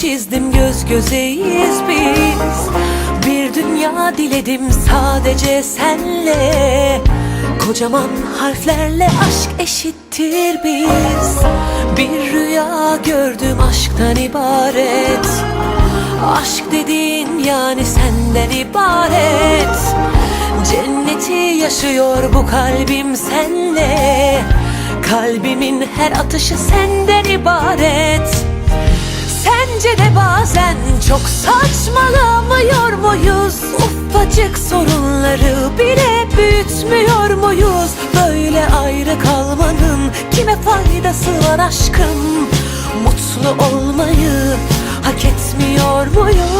çizdim göz gözeyiz biz. Bir dünya diledim sadece senle. Kocaman harflerle aşk eşittir biz. Bir rüya gördüm aşktan ibaret. Aşk dediğin yani senden ibaret. Cenneti yaşıyor bu kalbim senle. Kalbimin her atışı senden ibaret Sence de bazen çok saçmalamıyor muyuz? Ufacık sorunları bile büyütmüyor muyuz? Böyle ayrı kalmanın kime faydası var aşkım? Mutlu olmayı hak etmiyor muyuz?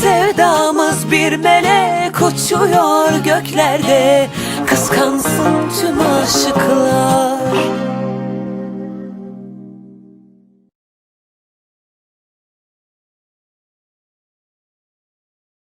Sevdamız bir melek uçuyor göklerde. Kıskansın tüm aşıklar